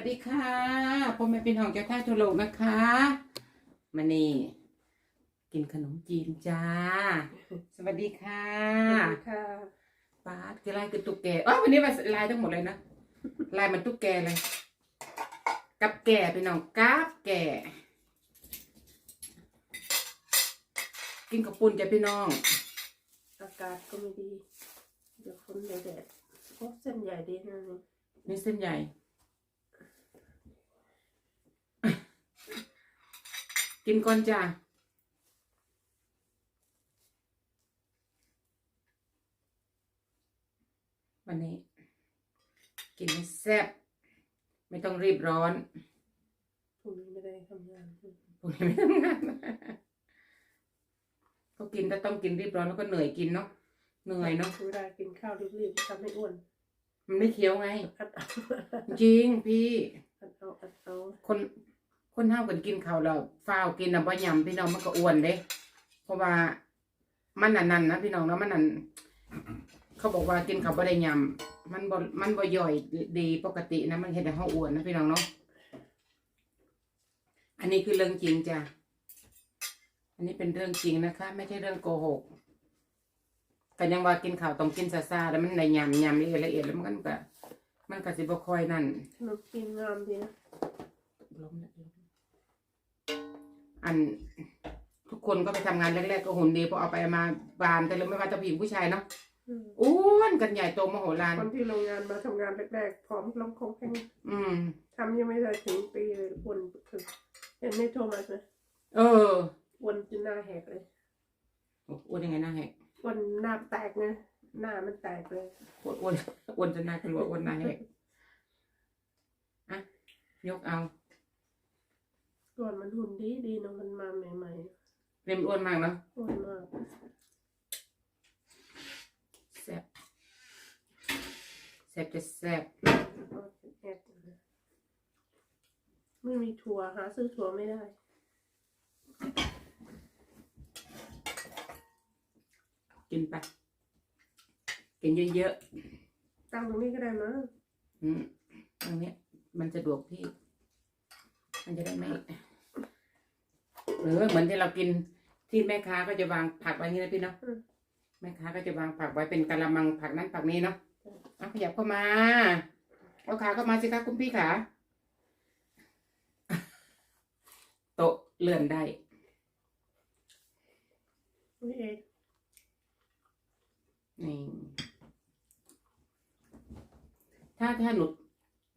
วัสดีค่ะพ่อแม่เป็นของเจ้าท่าทุโลกนะคะมานี่กินขนมจีนจ้า สวัสดีค่ะค่ะป้าดคือลายคือตุ๊กแกอ๋อวันนี้มาลายทั้งหมดเลยนะลายมันตุ๊กแกเลย กับแก่พี่น้องกับแก่กินกับปุ่นจ้ะพี่น้อง อากาศก็ไม่ดี เดี๋ยวฝนเดี๋ยวแดดพบเส้นใหญ่ดีนะนี่นี่เส้นใหญ่ กินก่อนจ้าวันนี้ กินให้แซ่บไม่ต้องรีบร้อนพรุ่งนี้ไม่ได้ทำงานพรุ่งนี้ไม่ทำงานก็กินถ้าต้องกินรีบร้อนแล้วก็เหนื่อยกินเนาะเหนื่อยเนาะเวลากินข้าวรีบๆทำให้อ้วน มันไม่เคี้ยวไงอัดเอาจริงพี่อัดเอาอัดเอาคน คนเฮากันกินข้าวแล้วฟ้าวกินน่ะบ่ยำพี่น้องมันก็อ้วนเด้เพราะว่ามันนันนันนะพี่น้องเนาะมันนันเขาบอกว่ากินข้าวบ่ได้ยำมันบ่มันบ่ย่อยดีปกตินะมันเฮ็ดให้เฮาอ้วนนะพี่น้องเนาะอันนี้คือเรื่องจริงจ้ะอันนี้เป็นเรื่องจริงนะคะ ไม่ใช่เรื่องโกหกก็ยังว่ากินข้าวต้องกินซาๆแล้วมันได้ยำยำละเอียดละเอียดแล้วมันก็มันก็สิบ่ค่อยนั่นขนมจีนงามดีนะล้มแล้วล้ม อันทุกคนก็ไปทำงานแรกๆก็หุ่นดีพอเอาไปเอามาบานแต่เราไม่ว่าจะผู้หญิงผู้ชายเนาะอืมอ้วนกันใหญ่โตมโหฬารคนที่โรงงานมาทำงานแรกๆพร้อมลงคงแข็งอืม ทำยังไม่ได้ถึงปีเลยอ้วนถึงเห็นในโทมัสนะเอออ้วนจนหน้าแหกเลยอ้วนยังไงหน้าแหกอ้วนหน้าแตกนะหน้ามันแตกเลย อ้วนอ้วนอ้วนจนหน้ากลัวอ้วนหน้าแหกอะยกเอา ก่อนมันหุ่นดีดีๆเนาะมันมาใหม่เรียมอ้วนมากเนาะๆอ้วนมากแซ่บแซ่บจะแซ่บก็แอบนะไม่มีถั่วหาซื้อถั่วไม่ได้กินไปกินเยอะตั้งตรงนี้ก็ได้มั้งๆอืมตรงเนี้ยมันสะดวกพี่ มันจะได้ไม่ เออเหมือนที่เรากินที่แม่ค้าก็จะวางผักไว้อย่างนี้นะพี่เนาะอืม แม่ค้าก็จะวางผักไว้เป็นกะละมังผักนั้นผักนี้เนาะเอาขยับเข้ามาเอาขาเข้ามาสิคะคุณพี่ขาโต๊ะเลื่อนได้ นี่เองนี่ ถ้าถ้าหนู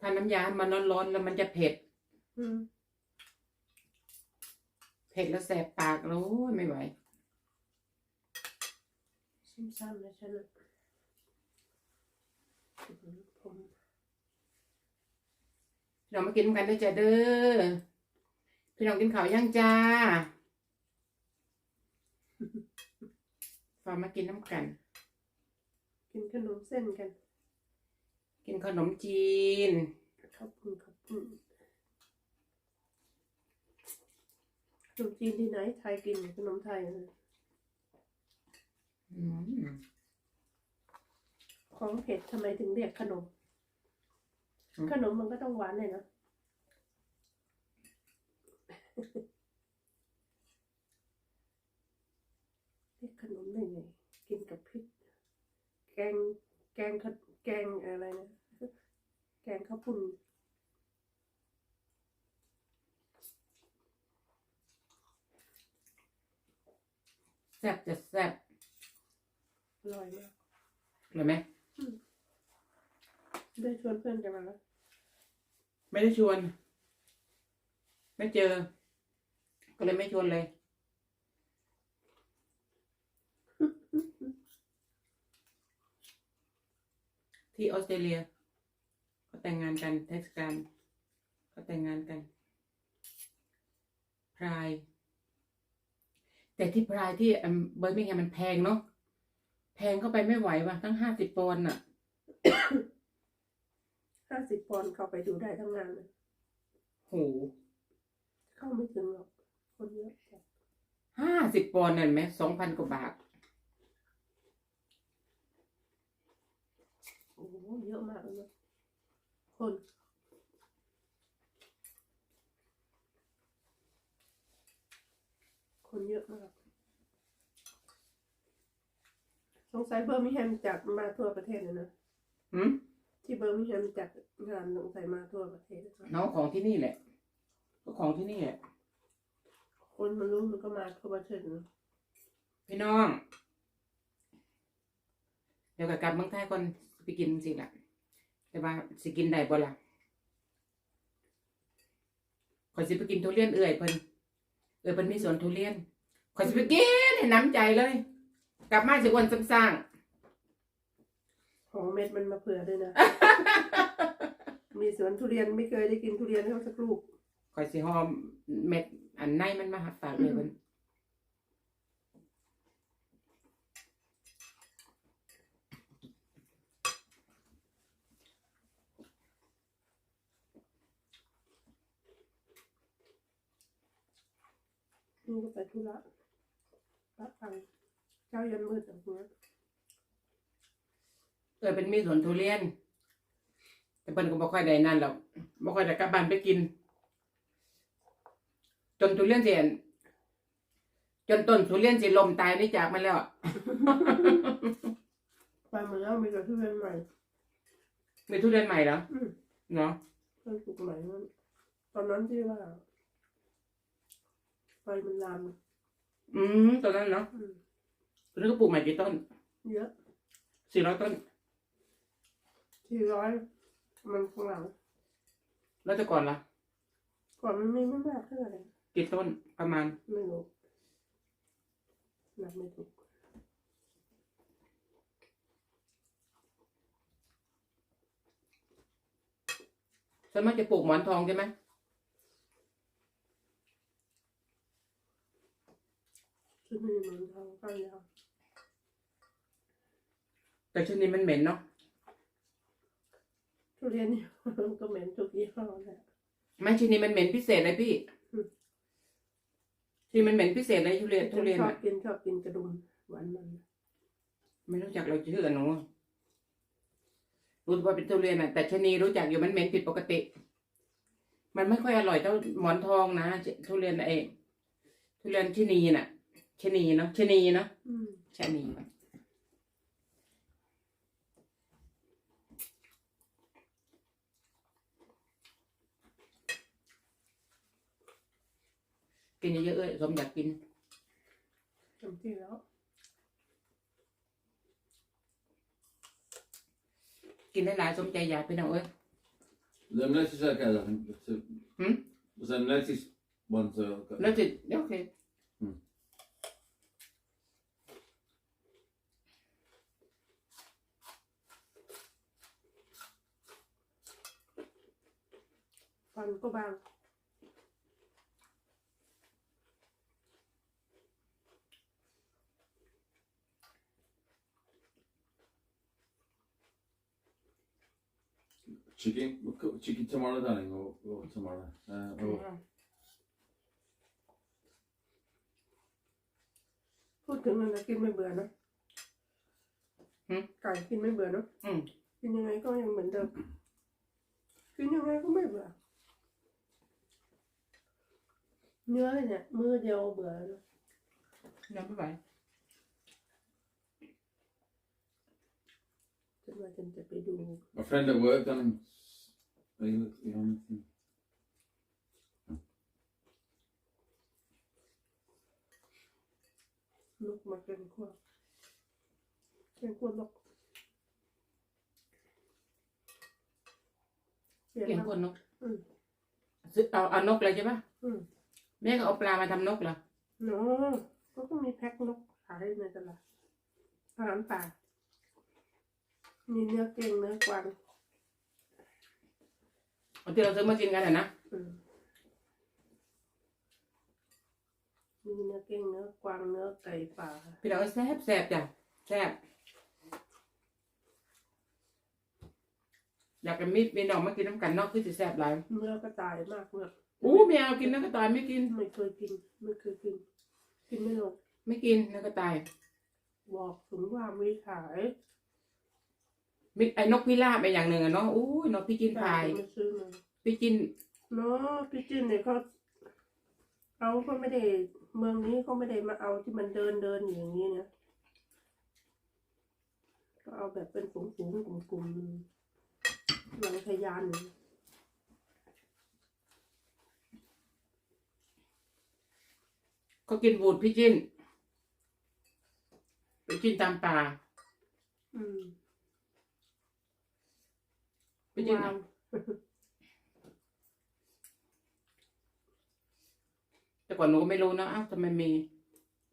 ทานน้ำยา มันร้อนๆแล้วมันจะเผ็ด อืม เผ็ดแล้วแสบปากแล้วโอ้ยไม่ไหวซิมซ้ำนะฉันน่ะอื้อหือผมเรามากินกันด้วยจ้ะเด้อพี่น้องกินข้าวย่างจ้าฟามากินน้ำกัน กินขนมเส้นกัน กินขนมจีนขอบคุณขอบคุณ ขนมจีนที่ไหนไทยกินขนมไทยนะอืมของเผ็ดทำไมถึงเรียกขนมขนมมันก็ต้องหวานเลยนะเรียกขนมได้ไงกินกับพริก แกงแกงขะแกงอะไรนะ แกงข้าวปุ้น แซ่บจะแซ่บอร่อยมาก เลยไหม ได้ชวนเพื่อนกันมาแล้วไม่ได้ชวน ไม่เจอ ก็เลยไม่ชวนเลย ที่ออสเตรเลียเขาแต่งงานกันเทศกาลเขาแต่งงานกัน พราย แต่ที่พรายที่เอิ่มเบอร์มิงแฮมมันแพงเนาะแพงเข้าไปไม่ไหวว่ะตั้งห้าสิบปอนด์อะห้าสิบปอนด์เข้าไปดูได้ทั้งงานเลยโหเข้าไม่ถึงหรอกคนเยอะจัดห้าสิบปอนด์นั่นไหมสองพันกว่าบาทโอ้โหเยอะมากเลยนะคน คนเยอะมาก สงสัยเบอร์มิงแฮมจัดมาทั่วประเทศเลยนะหืมที่เบอร์มิงแฮมจัดงานสงสัยมาทั่วประเทศเลยนะน้องของที่นี่แหละ ก็ของที่นี่แหละ คนมันรู้มันก็มาทั่วประเทศนะพี่น้อง เดี๋ยวก็กลับเมืองไทยก่อนไปกินสิล่ะแต่ว่าสิกินได้บ่ล่ะขอยสิไปกินทุเรียนเอื่อยเพิ่น เอื่อยเพิ่นมีสวนทุเรียนขอยสิไปกินให้น้ำใจเลย กลับมาสิอ้วนซ้ำสร้างของเม็ดมันมาเผื่อด้วยนะ มีสวนทุเรียนไม่เคยได้กินทุเรียนเท่าสักลูกขอยสิหอมเม็ดอันในมันมาหักฝากเลยเพิ่น นี่ก็ไปธุระปะปังเจ้ายันมืดแบบนี้เอื่อยเป็นมีสวนทุเรียน แต่เพิ่นก็บ่ค่อยได้นั่นหรอกบ่ค่อยได้กลับบ้านไปกิน จนทุเรียนเสียนจนต้นทุเรียนสิลมตายนี่จากมันแล้วอะไปมาแล้วมีแต่ทุเรียนใหม่มีทุเรียนใหม่แล้วอืมเนาะเพิ่งปลูกใหม่นั่นตอนนั้นที่ว่า ไฟมันลามอืมตอนนั้นเนาะอืมตอนนั้นก็ปลูกใหม่กี่ต้นเยอะสี่ร้อยต้นที่ร้อยมันข้างหลังแล้วแต่ก่อนล่ะ ก่อนมันมีไม่มากเท่าไหร่กี่ต้นประมาณ ไม่รู้นับไม่ถูกส่วนมากจะปลูกหมอนทองใช่ไหม ชุดนี้เหมือนทางข้างยาวแต่ช่วงนี้มันเหม็นเนาะทุเรียนเนี่ยก็เหม็นทุกยี่ห้อแหละไม่ช่วงนี้มันเหม็นพิเศษเลยพี่อืมที่มันเหม็นพิเศษเลยทุเรียนทุเรียนชอบอะกินชอบกินกระดุมหวานมันไม่รู้จักเราชื่อหนูรู้ว่าเป็นทุเรียนอะแต่ชะนีรู้จักอยู่มันเหม็นผิดปกติ มันไม่ค่อยอร่อยเท่าหมอนทองนะทุเรียนไอ้ทุเรียนชะนีน่ะ ชะนีเนาะชะนีเนาะอืมชะนีกินเยอะๆเอ้ยสมอยากกินเต็มที่แล้ว กินได้หลายสมใจอยากไปน้องเอ้ย The mleci czeka. Hmm? The mleci bądź แล้วจิโอเค ฟันก็บาง chicken. We'll cook chicken tomorrow, darling. Or, or tomorrow. Uh, or, พูดถึงมันนะกินไม่เบื่อนะหืมไก่กินไม่เบื่อเนอะอืมกินยังไงก็ยังเหมือนเดิมกินยังไงก็ไม่เบื่อ เนื้อเนี่ยมือเดียวเบื่อแล้วนะยังไม่ไหวจนว่าฉันจะไปดู my friend at work, darling. Are you, are you on anything? นกมาเกินขั้วเกินขั้วนกเปลี่ยนเก่งมาคนนกอืมซื้อเอาเอานกเลยใช่ปะอืม แม่ก็เอาปลามาทำนกเหรอเนาะก็ต้องมีแพ็คนกขายในตลาดอาหารป่ามีเนื้อเก่งเนื้อกวางเอาที่เราซื้อมากินกันอะนะอืมมีเนื้อเก่งเนื้อกวางเนื้อไก่ป่าพี่น้องแซ่บแซ่บจ้ะแซ่บอยากจะมีพี่น้องมากินน้ำกันเนอกคือจะแซ่บหลายเนื้อกระต่ายมากเนื้อ อู้ไม่เอากินเนื้อกระต่ายไม่กิน ไม่เคยกิน ไม่เคยกิน กินไม่ลงไม่กินเนื้อกระต่ายบอกถึงว่ามีขายมีไอ้นกพิราบไปอย่างหนึ่งอะเนาะอู้ยนกพี่จินพายไม่ซื้อมาพี่จินเนาะพี่จิ้นเนี่ยเขาเราก็ไม่ได้เมืองนี้เขาไม่ได้มาเอาที่มันเดินเดินอยู่อย่างนี้นะก็เอาแบบเป็นฝูงฝูงๆกลุ่มกลุ่มๆหลังทะยานอยู่ ก็กินบูดพี่จิ้นไปกินตามป่าอืมพี่จิ้นวางแต่ก่อนหนูก็ไม่รู้นะอ้าวทำไมมี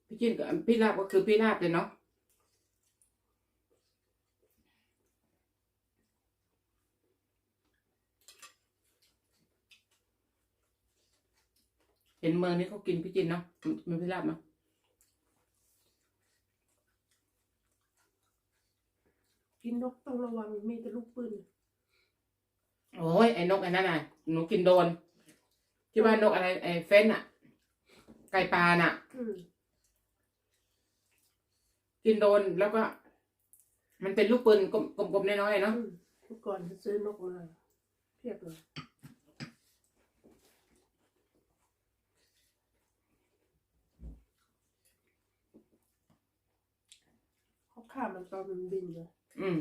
พี่จิ้นกับพี่ลาบก็คือพี่ลาบเลยเนาะ เห็นเมืองนี้เขากินพี่จิ้นเนาะมันพี่ลาบเนาะกินนกต้องระวังมีแต่ลูกปืนโอ้ยไอ้นกไอ้นั่นน่ะหนูกินโดน ที่ว่านกอะไรไอ้เฟ้นอะไก่ปลาน่ะ อืมกินโดนแล้วก็ มันเป็นลูกปืนกลมๆน้อยๆเนาะอืมเมื่อก่อนซื้อนกมาเพียบเลยาฆ่ามันตอนมันบินเลยอืม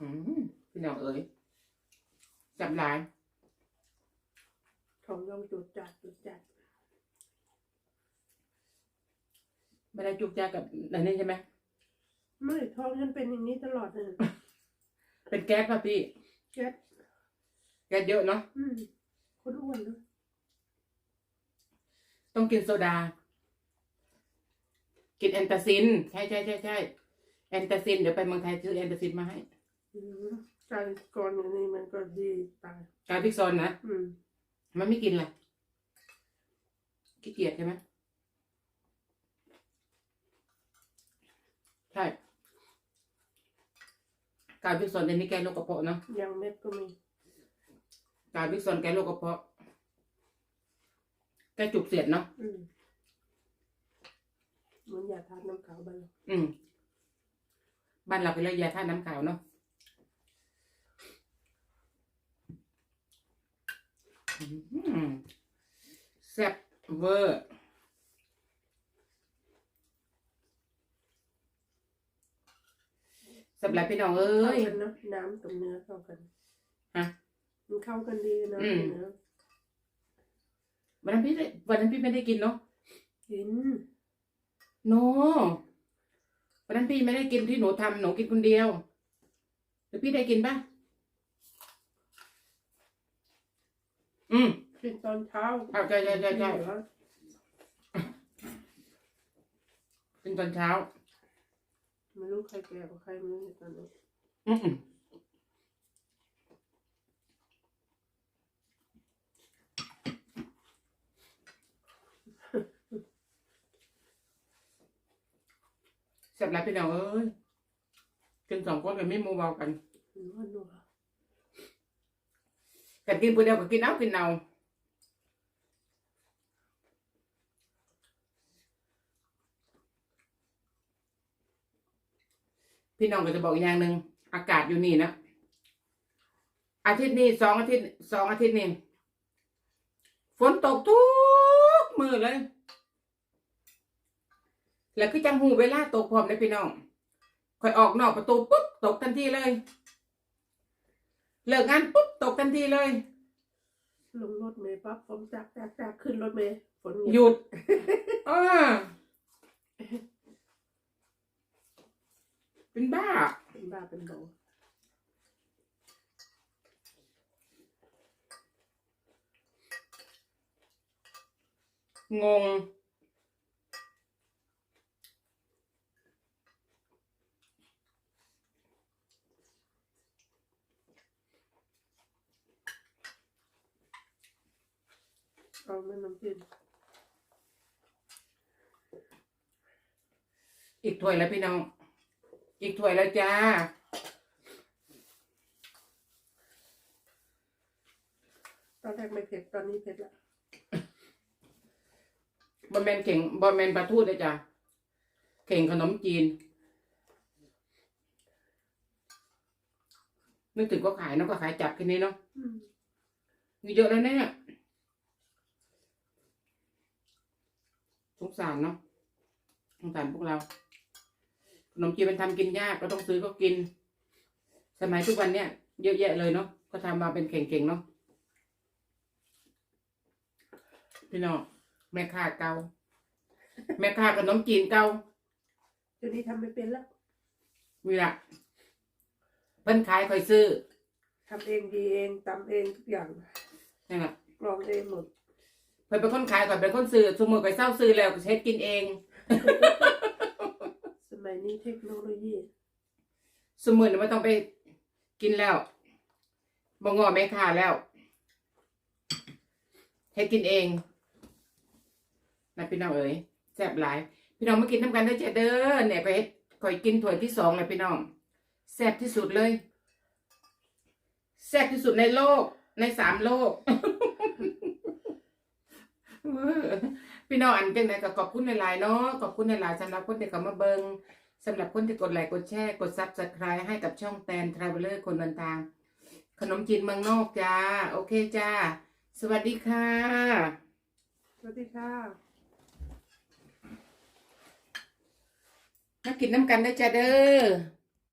อืมพี่น้องเอ๋ยจับหลายของยองจุดจัดจุดจัดไม่ได้จุกจากับอันนี้ใช่ไหมไม่ท้องฉันเป็นอย่างนี้ตลอดเลยเป็นแก๊สป่ะพี่แก๊สแก๊สเยอะเนาะอืมคนอ้วนเลย ต้องกินโซดา กินแอนตาซิน ใช่ใช่ใช่ใช่แอนตาซิน เดี๋ยวไปเมืองไทยซื้อแอนตาซินมาให้ อืมใจก่อนอย่างนี้มันก็ดีตายกาพิกซอนนะ อืม มันไม่กินล่ะขี้เกียจใช่ไหมใช่กาพิกซอนเดี๋ยวนี้แก้โรคกระเพาะเนาะยางเม็ดก็มี กาพิกซอนแก้โรคกระเพาะแก้จุกเสียดเนาะอืมเหมือนยาทานน้ำขาวไปเลยอืมบ้านเราเป็นเรื่องยาท่าตุน้ำขาวเนาะอืมแซ่บเวอร์แซ่บหลายพี่น้องเอ้เข้าย กันเนอะน้ำกับเนื้อเข้ากันฮะ มันเข้ากันดีนะอืม เนื้อ วันนั้นพี่ได้วันนั้นพี่ไม่ได้กินเนาะกินโนวันนั้นพี่ไม่ได้กินที่หนูทำหนูกินคนเดียวหรือพี่ได้กินปะอืมกินตอนเช้าเอาใช่ใช่ใช่ใช่เหรอกินตอนเช้า ไม่รู้ใครแก่กว่าใครไม่รู้ในตอนนี้ อืมเสร็จแล้วพี่น้องเอ้ยกินสองคนกันไม่มูเบากันหกันกินผู้เดียวก็กินเอากินเอาพี่น้องก็จะบอกอีกอย่างหนึ่งอากาศอยู่นี่นะอาทิตย์นี้สองอาทิตย์สองอาทิตย์นี่ฝนตกทุกมือเลย แล้วคือจังหูเวลาตกพร้อมเลยพี่น้องคอยออกนอกประตูปุ๊บตกทันทีเลยเลิกงานปุ๊บตกทันทีเลย ลงรถเมล์ปั๊บผมจักจักจักขึ้นรถเมล์ฝนหยุดอ่าเป็นบ้า เป็นบ้าเป็นบองง อาแม่น้ำจิ้มอีกถ้วยแล้วพี่น้อง อีกถ้วยแล้วจ้า ตอนแรกไม่เผ็ดตอนนี้เผ็ดละบะแมนเข่งบะแมนปลาทูด้วยจ้าเข่งขนมจีน นึกถึงก็ขายเนาะก็ขายจับแค่นี้เนาะอืมมีเยอะแล้วเนี่ย สงสารเนาะสงสารพวกเรา ขนมจีนมันทำกินยากก็ต้องซื้อก็กิน สมัยทุกวันเนี่ยเยอะแยะเลยเนาะก็ทำมาเป็นเข่งๆเนาะพี่น้องแม่ค้าเก่าแม่ค้าขนมจีนเก่าเดี๋ยวนี้ทำไม่เป็นแล้วมีละเพิ่นขายคอยซื้อทำเองดีเองตำเองทุกอย่างนี่นแหละกรองเองหมด เพิ่นเป็นคนขายก่อนเป็นคนซื้อสมมติไปเศร้าซื้อแล้วก็เช็ดกินเอง สมัยนี้เทคโนโลยี สมมติไม่ต้องไปกินแล้วบ่งอแม่ค้าแล้วเฮ็ดกินเองนะพี่น้องเอ๋ยแซ่บหลาย พี่น้องมากินน้ำกันเด้อจ้ะเด้อเนี่ยไปเฮ็ดข่อยกินถ้วยที่สองเลยพี่น้องแซ่บที่สุดเลยแซ่บที่สุดในโลกในสามโลกเออ พี่น้องอันจังไดก็ขอบคุณหลายๆเนาะขอบคุณหลายๆสำหรับคนที่เข้ามาเบิงสำหรับคนที่กดไลค์กดแชร์กดซับสไครต์ให้กับช่องแตนทราเวลเลอร์คนเดินทาง ขนมจีนเมืองนอกจ้า โอเคจ้า สวัสดีค่ะ สวัสดีค่ะมากินน้ำกันได้อจ้าเด้อ